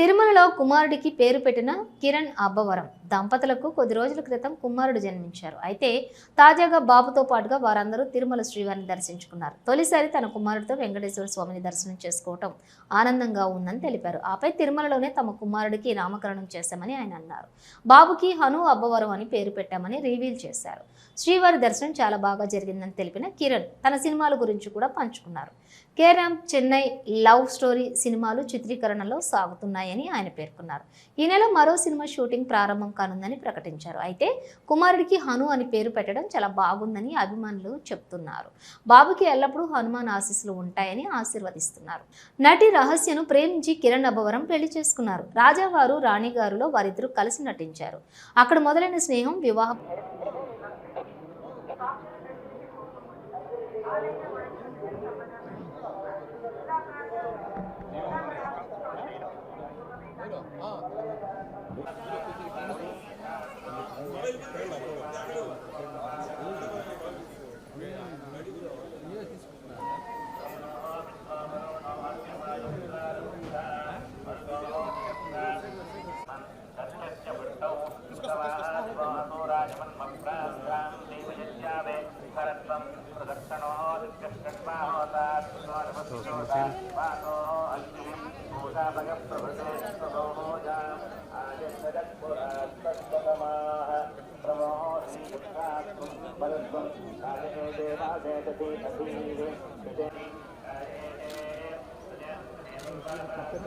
తిరుమలలో కుమారుడికి పేరు పెట్టిన కిరణ్ అబ్బవరం. దంపతులకు కొద్ది రోజుల క్రితం కుమారుడు జన్మించారు. అయితే తాజాగా బాబుతో పాటుగా వారందరూ తిరుమల శ్రీవారిని దర్శించుకున్నారు. తొలిసారి తన కుమారుడితో వెంకటేశ్వర స్వామిని దర్శనం చేసుకోవటం ఆనందంగా ఉందని తెలిపారు. ఆపై తిరుమలలోనే తమ కుమారుడికి నామకరణం చేశామని ఆయన అన్నారు. బాబుకి హను అబ్బవరం అని పేరు పెట్టామని రివీల్ చేశారు. శ్రీవారి దర్శనం చాలా బాగా జరిగిందని తెలిపిన కిరణ్ తన సినిమాల గురించి కూడా పంచుకున్నారు. కేరామ్ చెన్నై లవ్ స్టోరీ సినిమాలు చిత్రీకరణలో సాగుతున్నాయి. ఉన్నాయని ఆయన పేర్కొన్నారు. ఈ నెల మరో సినిమా షూటింగ్ ప్రారంభం కానుందని ప్రకటించారు. అయితే కుమారుడికి హను అని పేరు పెట్టడం చాలా బాగుందని అభిమానులు చెప్తున్నారు. బాబుకి ఎల్లప్పుడూ హనుమాన్ ఆశీస్సులు ఉంటాయని ఆశీర్వదిస్తున్నారు. నటి రహస్యను ప్రేమించి కిరణ్ అభవరం పెళ్ళి చేసుకున్నారు. రాజావారు రాణిగారులో వారిద్దరూ కలిసి నటించారు. అక్కడ మొదలైన స్నేహం వివాహం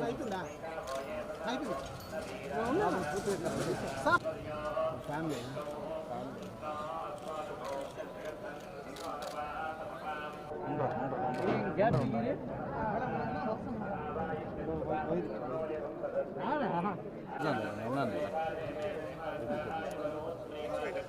అయితుందా అయిపోయింది ఫ్యామిలీ ఉన్నాను ఉన్నాను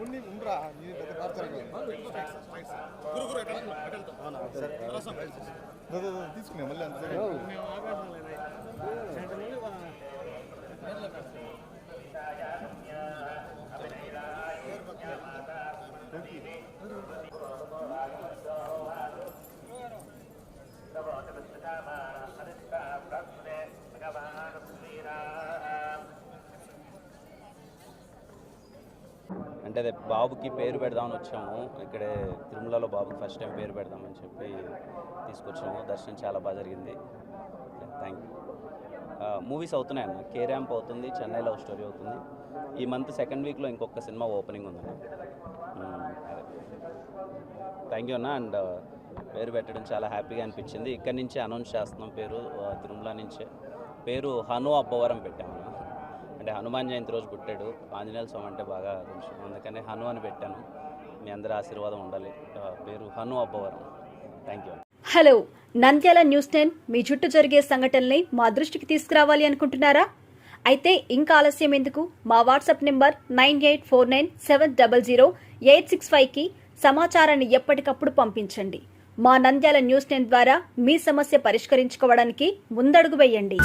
ఉన్ని ఉండరా ఇది పెద్ద కార్తర తీసుకునే మళ్ళీ అంత అంటే అదే బాబుకి పేరు పెడదామని వచ్చాము. ఇక్కడే తిరుమలలో బాబుకి ఫస్ట్ టైం పేరు పెడదామని చెప్పి తీసుకొచ్చాము. దర్శనం చాలా బాగా జరిగింది. థ్యాంక్ యూ మూవీస్ అవుతున్నాయి అన్న. కే ర్యాంప్ అవుతుంది చెన్నై లవ్ స్టోరీ అవుతుంది. ఈ మంత్ సెకండ్ వీక్లో ఇంకొక సినిమా ఓపెనింగ్ ఉందన్న థ్యాంక్ యూ అన్న. Hmm, అండ్ uh, పేరు పెట్టడం చాలా హ్యాపీగా అనిపించింది. ఇక్కడి నుంచి అనౌన్స్ చేస్తున్నాం పేరు తిరుమల నుంచే. పేరు హను అబ్బవరం పెట్టాము అంటే హనుమాన్ జయంతి రోజు పుట్టాడు. ఆంజనేయ స్వామి అంటే బాగా కొంచెం అందుకనే హను అని పెట్టాను. మీ అందరి ఆశీర్వాదం ఉండాలి. పేరు Hanu Abbavaram. Thank you hello Nandyal news ten. మీ చుట్టూ జరిగే సంఘటనల్ని మా దృష్టికి తీసుకురావాలి అనుకుంటున్నారా? అయితే ఇంకా ఆలస్యం ఎందుకు? మా WhatsApp number nine eight four nine seven double zero eight six ఫైవ్కి సమాచారాన్ని ఎప్పటికప్పుడు పంపించండి. మా నంద్యాల న్యూస్ టెన్ ద్వారా మీ సమస్య పరిష్కరించుకోవడానికి ముందడుగు వేయండి.